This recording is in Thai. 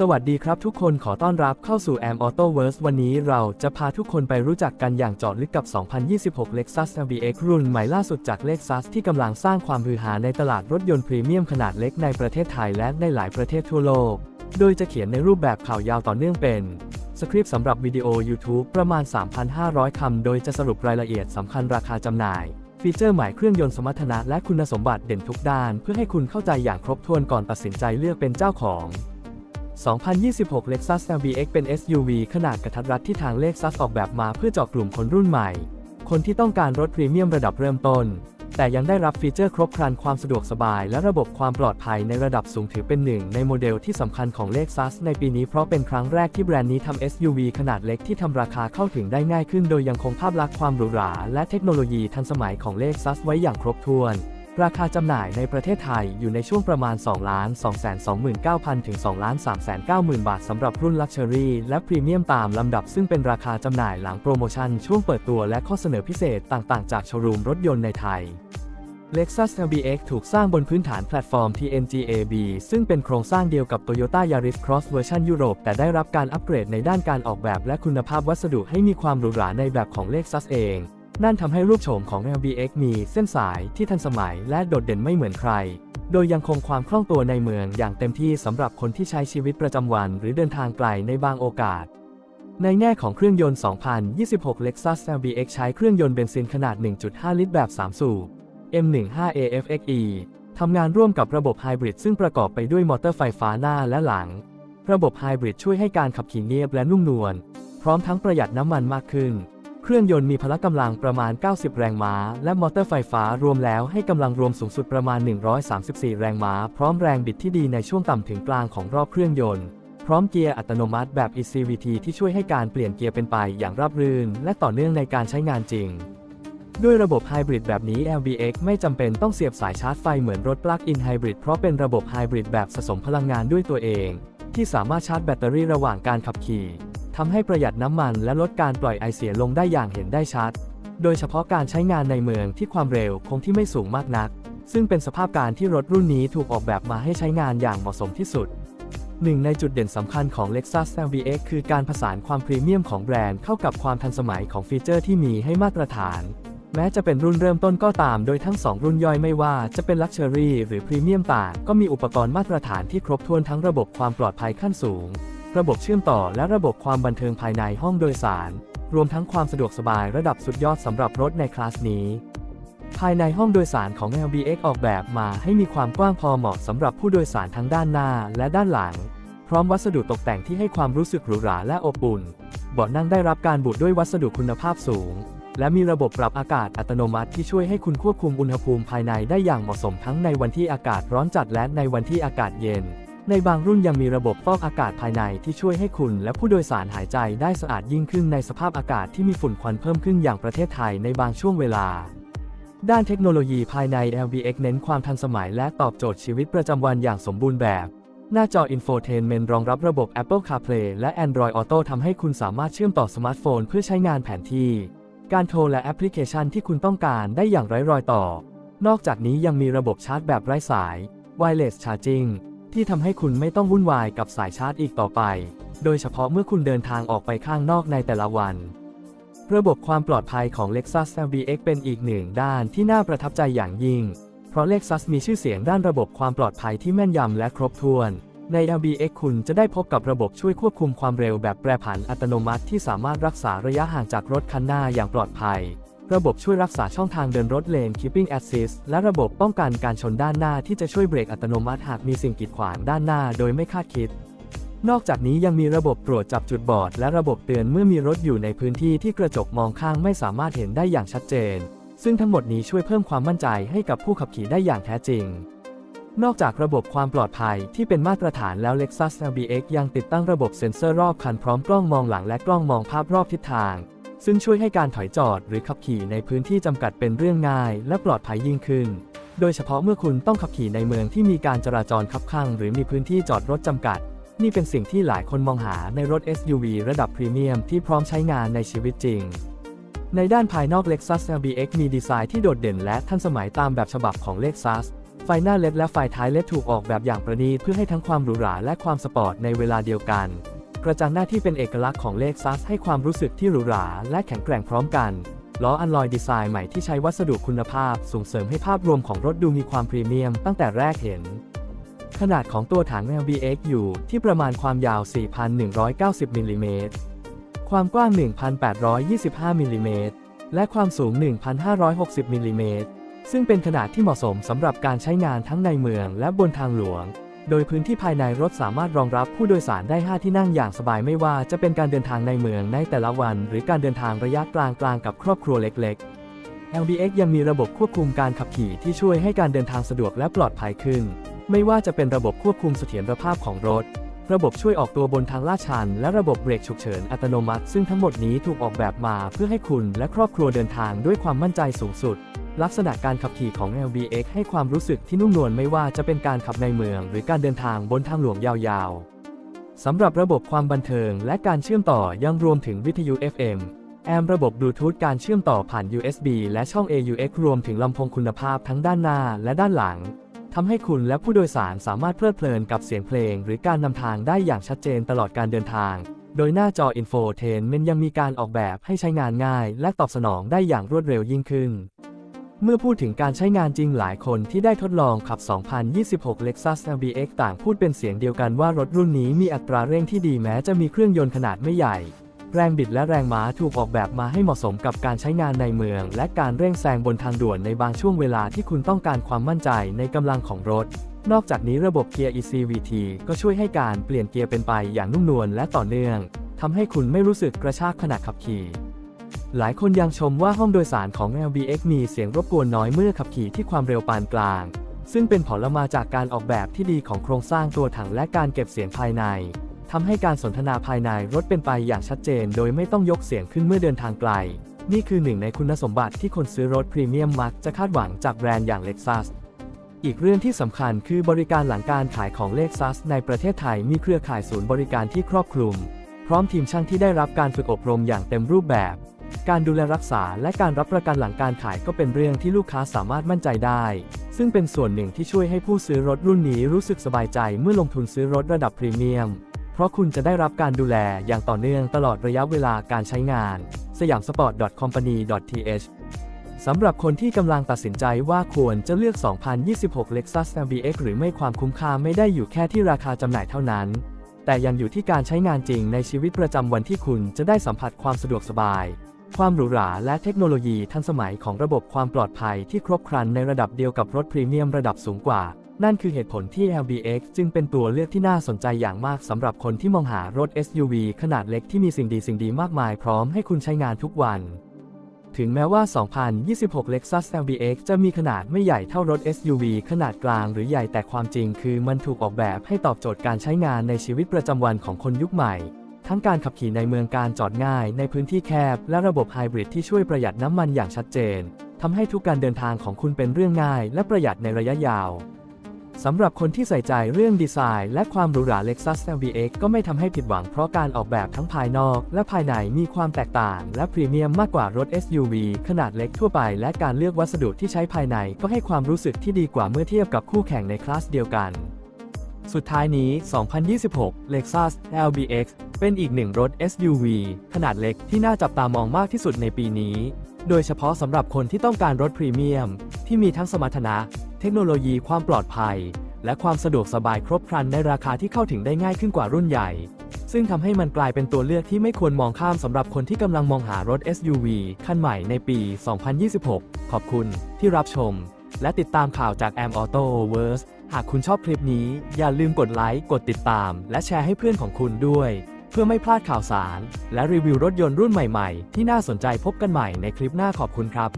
สวัสดีครับทุกคนขอต้อนรับเข้าสู่ Am Autoverse วันนี้เราจะพาทุกคนไปรู้จักกันอย่างเจาะลึกกับ 2026 Lexus LBX รุ่นใหม่ล่าสุดจาก Lexus ที่กำลังสร้างความฮือฮาในตลาดรถยนต์พรีเมียมขนาดเล็กในประเทศไทยและในหลายประเทศทั่วโลก โดยจะเขียนในรูปแบบข่าวยาวต่อเนื่องเป็น สคริปต์สำหรับวิดีโอ YouTube ประมาณ 3,500 คำ โดยจะสรุปรายละเอียดสำคัญราคาจำหน่าย ฟีเจอร์ใหม่เครื่องยนต์สมรรถนะและคุณสมบัติเด่นทุกด้าน เพื่อให้คุณเข้าใจอย่างครบถ้วนก่อนตัดสินใจเลือกเป็นเจ้าของ 2026 Lexus LBX เป็น SUV ขนาดกระทัดรัดที่ทาง Lexus ออกแบบมาเพื่อเจาะกลุ่มคนรุ่นใหม่ คนที่ต้องการรถพรีเมียมระดับเริ่มต้น แต่ยังได้รับฟีเจอร์ครบครันความสะดวกสบาย และระบบความปลอดภัยในระดับสูงถือเป็นหนึ่งในโมเดลที่สำคัญของ Lexus ในปีนี้เพราะเป็นครั้งแรกที่แบรนด์นี้ทำ SUV ขนาดเล็กที่ทำราคาเข้าถึงได้ง่ายขึ้น โดยยังคงภาพลักษณ์ความหรูหราและเทคโนโลยีทันสมัยของ Lexus ไว้อย่างครบถ้วน ราคาจำหน่ายในประเทศไทยอยู่ในช่วงประมาณ 2 2 2 9 0 0 0 ถึง 2 3 9 0 0 0 บาทสำหรับรุ่น Luxury และพรีเมียมตามลำดับซึ่งเป็นราคาจำหน่ายหลังโปรโมชั่นช่วงเปิดตัวและข้อเสนอพิเศษต่างๆ จากโชว์รูมรถยนต์ในไทย Lexus LBX ถูกสร้างบนพื้นฐานแพลตฟอร์ม TNGA-B ซึ่งเป็นโครงสร้างเดียวกับ Toyota Yaris Cross เวอร์ชันยุโรป แต่ได้รับการอัปเกรดในด้านการออกแบบและคุณภาพวัสดุให้มีความหรูหราในแบบของ Lexus เอง นั่นทำให้รูปโฉมของ LBX มีเส้นสายที่ทันสมัยและโดดเด่นไม่เหมือนใคร โดยยังคงความคล่องตัวในเมืองอย่างเต็มที่สำหรับคนที่ใช้ชีวิตประจำวันหรือเดินทางไกลในบางโอกาส ในแง่ของเครื่องยนต์ 2026 Lexus LBX ใช้เครื่องยนต์เบนซินขนาด 1.5 ลิตรแบบ 3 สูบ M15AFXE ทำงานร่วมกับระบบไฮบริดซึ่งประกอบไปด้วยมอเตอร์ไฟฟ้าหน้าและหลัง ระบบไฮบริดช่วยให้การขับขี่เงียบและนุ่มนวล พร้อมทั้งประหยัดน้ำมันมากขึ้น เครื่องยนต์มีพละกำลังประมาณ 90 แรงม้า และมอเตอร์ไฟฟ้ารวมแล้วให้กำลังรวมสูงสุดประมาณ 134 แรงม้า พร้อมแรงบิดที่ดีในช่วงต่ำถึงกลางของรอบเครื่องยนต์ พร้อมเกียร์อัตโนมัติแบบ ECVT ที่ช่วยให้การเปลี่ยนเกียร์เป็นไปอย่างราบรื่น และต่อเนื่องในการใช้งานจริง ด้วยระบบไฮบริดแบบนี้ LBX ไม่จำเป็นต้องเสียบสายชาร์จไฟเหมือนรถปลั๊กอินไฮบริดเพราะเป็นระบบไฮบริดแบบผสมพลังงานด้วยตัวเอง ที่สามารถชาร์จแบตเตอรี่ระหว่างการขับขี่ ทำให้ประหยัดน้ำมันและลดการปล่อยไอเสียลงได้อย่างเห็นได้ชัด โดยเฉพาะการใช้งานในเมืองที่ความเร็วคงที่ไม่สูงมากนัก ซึ่งเป็นสภาพการที่รถรุ่นนี้ถูกออกแบบมาให้ใช้งานอย่างเหมาะสมที่สุดหนึ่งในจุดเด่นสำคัญของ Lexus LBX คือการผสานความพรีเมียมของแบรนด์เข้ากับความทันสมัยของฟีเจอร์ที่มีให้มาตรฐาน แม้จะเป็นรุ่นเริ่มต้นก็ตาม โดยทั้ง 2 รุ่นย่อยไม่ว่าจะเป็น Luxury หรือ Premium ต่างก็มีอุปกรณ์มาตรฐานที่ครบถ้วนทั้งระบบความปลอดภัยขั้นสูง ระบบเชื่อมต่อและระบบความบันเทิงภายในห้องโดยสาร รวมทั้งความสะดวกสบายระดับสุดยอดสำหรับรถในคลาสนี้ ภายในห้องโดยสารของ LBX ออกแบบมาให้มีความกว้างพอเหมาะสำหรับผู้โดยสารทั้งด้านหน้าและด้านหลัง พร้อมวัสดุตกแต่งที่ให้ความรู้สึกหรูหราและอบอุ่น เบาะนั่งได้รับการบุด้วยวัสดุคุณภาพสูง และมีระบบปรับอากาศอัตโนมัติที่ช่วยให้คุณควบคุมอุณหภูมิภายในได้อย่างเหมาะสมทั้งในวันที่อากาศร้อนจัดและในวันที่อากาศเย็น ในบางรุ่นยังมีระบบฟอกอากาศภายในที่ช่วยให้คุณและผู้โดยสารหายใจได้สะอาดยิ่งขึ้นในสภาพอากาศที่มีฝุ่นควันเพิ่มขึ้นอย่างประเทศไทยในบางช่วงเวลา ด้านเทคโนโลยีภายใน LBX เน้นความทันสมัยและตอบโจทย์ชีวิตประจำวันอย่างสมบูรณ์แบบ หน้าจอ Infotainment รองรับระบบ Apple CarPlay และ Android Auto ทำให้คุณสามารถเชื่อมต่อสมาร์ทโฟน เพื่อใช้งานแผนที่ การโทรและแอปพลิเคชันที่คุณต้องการได้อย่างไร้รอยต่อ นอกจากนี้ยังมีระบบชาร์จแบบไร้สาย Wireless Charging ที่ทำให้คุณไม่ต้องวุ่นวายกับสายชาร์จอีกต่อไป โดยเฉพาะเมื่อคุณเดินทางออกไปข้างนอกในแต่ละวัน ระบบความปลอดภัยของ Lexus LBX เป็นอีกหนึ่งด้านที่น่าประทับใจอย่างยิ่ง เพราะ Lexus มีชื่อเสียงด้านระบบความปลอดภัยที่แม่นยำและครบถ้วน ใน LBX คุณจะได้พบกับระบบช่วยควบคุมความเร็วแบบแปรผันอัตโนมัติที่สามารถรักษาระยะห่างจากรถคันหน้าอย่างปลอดภัย ระบบช่วยรักษาช่องทางเดินรถเลน Keeping Assist และระบบป้องกันการชนด้านหน้าที่จะช่วยเบรกอัตโนมัติหากมีสิ่งกีดขวางด้านหน้าโดยไม่คาดคิด นอกจากนี้ยังมีระบบตรวจจับจุดบอด และระบบเตือนเมื่อมีรถอยู่ในพื้นที่ที่กระจกมองข้างไม่สามารถเห็นได้อย่างชัดเจน ซึ่งทั้งหมดนี้ช่วยเพิ่มความมั่นใจให้กับผู้ขับขี่ได้อย่างแท้จริง นอกจากระบบความปลอดภัยที่เป็นมาตรฐานแล้ว Lexus LBX ยังติดตั้งระบบเซ็นเซอร์รอบคันพร้อมกล้องมองหลังและกล้องมองภาพรอบทิศทาง ซึ่งช่วยให้การถอยจอดหรือขับขี่ในพื้นที่จำกัดเป็นเรื่องง่ายและปลอดภัยยิ่งขึ้น โดยเฉพาะเมื่อคุณต้องขับขี่ในเมืองที่มีการจราจรคับข้างหรือมีพื้นที่จอดรถจำกัด นี่เป็นสิ่งที่หลายคนมองหาในรถ SUV ระดับพรีเมียมที่พร้อมใช้งานในชีวิตจริง ในด้านภายนอก Lexus LBX มีดีไซน์ที่โดดเด่นและทันสมัยตามแบบฉบับของ Lexus ไฟหน้าเล็ดและไฟท้ายเล็ดถูกออกแบบอย่างประณีตเพื่อให้ทั้งความหรูหราและความสปอร์ตในเวลาเดียวกัน กระจังหน้าที่เป็นเอกลักษณ์ของเล x ซัส ให้ความรู้สึกที่หรูหราและแข็งแกร่งพร้อมกัน ล้ออันลอยดีไซน์ใหม่ที่ใช้วัสดุคุณภาพส่งเสริมให้ภาพรวมของรถดูมีความพรีเมียมตั้งแต่แรกเห็น ขนาดของตัวถัง LBX อยู่ที่ประมาณความยาว 4,190มิลลิเมตรความกว้าง 1,825มิลลิเมตรและความสูง 1,560มิลลิเมตรซึ่งเป็นขนาดที่เหมาะสมสำหรับการใช้งานทั้งในเมืองและบนทางหลวง โดยพื้นที่ภายในรถสามารถรองรับผู้โดยสารได้ 5 ที่นั่งอย่างสบายไม่ว่าจะเป็นการเดินทางในเมืองในแต่ละวัน หรือการเดินทางระยะกลางกลางกับครอบครัวเล็ก ๆ LBX ยังมีระบบควบคุมการขับขี่ที่ช่วยให้การเดินทางสะดวกและปลอดภัยขึ้น ไม่ว่าจะเป็นระบบควบคุมเสถียรภาพของรถ ระบบช่วยออกตัวบนทางลาดชัน และระบบเบรกฉุกเฉินอัตโนมัติ ซึ่งทั้งหมดนี้ถูกออกแบบมาเพื่อให้คุณและครอบครัวเดินทางด้วยความมั่นใจสูงสุด ลักษณะการขับขี่ของ LBX ให้ความรู้สึกที่นุ่มนวลไม่ว่าจะเป็นการขับในเมือง หรือการเดินทางบนทางหลวงยาวๆ สำหรับระบบความบันเทิงและการเชื่อมต่อยังรวมถึงวิทยุ FM แอมระบบบลูทูธการเชื่อมต่อผ่าน USB และช่อง AUX รวมถึงลำโพงคุณภาพทั้งด้านหน้าและด้านหลังทำให้คุณและผู้โดยสารสามารถเพลิดเพลินกับเสียงเพลง หรือการนำทางได้อย่างชัดเจนตลอดการเดินทาง โดยหน้าจอ Infotainment ยังมีการออกแบบให้ใช้งานง่าย และตอบสนองได้อย่างรวดเร็วยิ่งขึ้น เมื่อพูดถึงการใช้งานจริงหลายคนที่ได้ทดลองขับ 2026 Lexus LBX ต่างพูดเป็นเสียงเดียวกันว่ารถรุ่นนี้มีอัตราเร่งที่ดีแม้จะมีเครื่องยนต์ขนาดไม่ใหญ่ แรงบิดและแรงม้าถูกออกแบบมาให้เหมาะสมกับการใช้งานในเมือง และการเร่งแซงบนทางด่วนในบางช่วงเวลาที่คุณต้องการความมั่นใจในกำลังของรถ นอกจากนี้ระบบเกียร์ ECVT ก็ช่วยให้การเปลี่ยนเกียร์เป็นไปอย่างนุ่มนวลและต่อเนื่องทำให้คุณไม่รู้สึกกระชากขณะขับขี่ หลายคนยังชมว่าห้องโดยสารของ LBX มีเสียงรบกวนน้อยเมื่อขับขี่ที่ความเร็วปานกลาง ซึ่งเป็นผลมาจากการออกแบบที่ดีของโครงสร้างตัวถังและการเก็บเสียงภายในทำให้การสนทนาภายในรถเป็นไปอย่างชัดเจน โดยไม่ต้องยกเสียงขึ้นเมื่อเดินทางไกล นี่คือหนึ่งในคุณสมบัติที่คนซื้อรถพรีเมียมมักจะคาดหวังจากแบรนด์อย่าง Lexus อีกเรื่องที่สำคัญคือบริการหลังการขายของ Lexus ในประเทศไทยมีเครือข่ายศูนย์บริการที่ครอบคลุม พร้อมทีมช่างที่ได้รับการฝึกอบรมอย่างเต็มรูปแบบ การดูแลรักษาและการรับประกันหลังการขายก็เป็นเรื่องที่ลูกค้าสามารถมั่นใจได้ ซึ่งเป็นส่วนหนึ่งที่ช่วยให้ผู้ซื้อรถรุ่นนี้รู้สึกสบายใจเมื่อลงทุนซื้อรถระดับพรีเมียม เพราะคุณจะได้รับการดูแลอย่างต่อเนื่องตลอดระยะเวลาการใช้งานสยามสปอร์ต company.th สำหรับคนที่กำลังตัดสินใจว่าควรจะเลือก 2026 Lexus LBX หรือไม่ความคุ้มค่าไม่ได้อยู่แค่ที่ราคาจำหน่ายเท่านั้น แต่ยังอยู่ที่การใช้งานจริงในชีวิตประจำวันที่คุณจะได้สัมผัสความสะดวกสบาย ความหรูหราและเทคโนโลยีทันสมัยของระบบความปลอดภัยที่ครบครันในระดับเดียวกับรถพรีเมียมระดับสูงกว่า นั่นคือเหตุผลที่ LBX จึงเป็นตัวเลือกที่น่าสนใจอย่างมากสำหรับคนที่มองหารถ SUV ขนาดเล็กที่มีสิ่งดีสิ่งดีมากมายพร้อมให้คุณใช้งานทุกวัน ถึงแม้ว่า 2026 Lexus LBX จะมีขนาดไม่ใหญ่เท่ารถ SUV ขนาดกลางหรือใหญ่แต่ความจริงคือมันถูกออกแบบให้ตอบโจทย์การใช้งานในชีวิตประจำวันของคนยุคใหม่ ทั้งการขับขี่ในเมืองการจอดง่าย ในพื้นที่แคบ และระบบไฮบริดที่ช่วยประหยัดน้ำมันอย่างชัดเจนทำให้ทุกการเดินทางของคุณเป็นเรื่องง่าย และประหยัดในระยะยาวสำหรับคนที่ใส่ใจเรื่องดีไซน์ และความหรูหรา Lexus LBX ก็ไม่ทำให้ผิดหวังเพราะการออกแบบทั้งภายนอกและภายในมีความแตกต่าง และพรีเมียมมากกว่ารถ SUV ขนาดเล็กทั่วไป และการเลือกวัสดุที่ใช้ภายในก็ให้ความรู้สึกที่ดีกว่าเมื่อเทียบกับคู่แข่งในคลาสเดียวกัน สุดท้ายนี้ 2026 Lexus LBX เป็นอีกหนึ่งรถ SUV ขนาดเล็กที่น่าจับตามองมากที่สุดในปีนี้ โดยเฉพาะสำหรับคนที่ต้องการรถพรีเมียม ที่มีทั้งสมรรถนะ เทคโนโลยีความปลอดภัย และความสะดวกสบายครบครันในราคาที่เข้าถึงได้ง่ายขึ้นกว่ารุ่นใหญ่ ซึ่งทำให้มันกลายเป็นตัวเลือกที่ไม่ควรมองข้ามสำหรับคนที่กำลังมองหารถ SUV คันใหม่ในปี 2026 ขอบคุณที่รับชม และติดตามข่าวจาก Am Auto Verse หากคุณชอบคลิปนี้ อย่าลืมกดไลค์ กดติดตาม และแชร์ให้เพื่อนของคุณด้วย เพื่อไม่พลาดข่าวสาร และรีวิวรถยนต์รุ่นใหม่ๆ ที่น่าสนใจพบกันใหม่ในคลิปหน้าขอบคุณครับ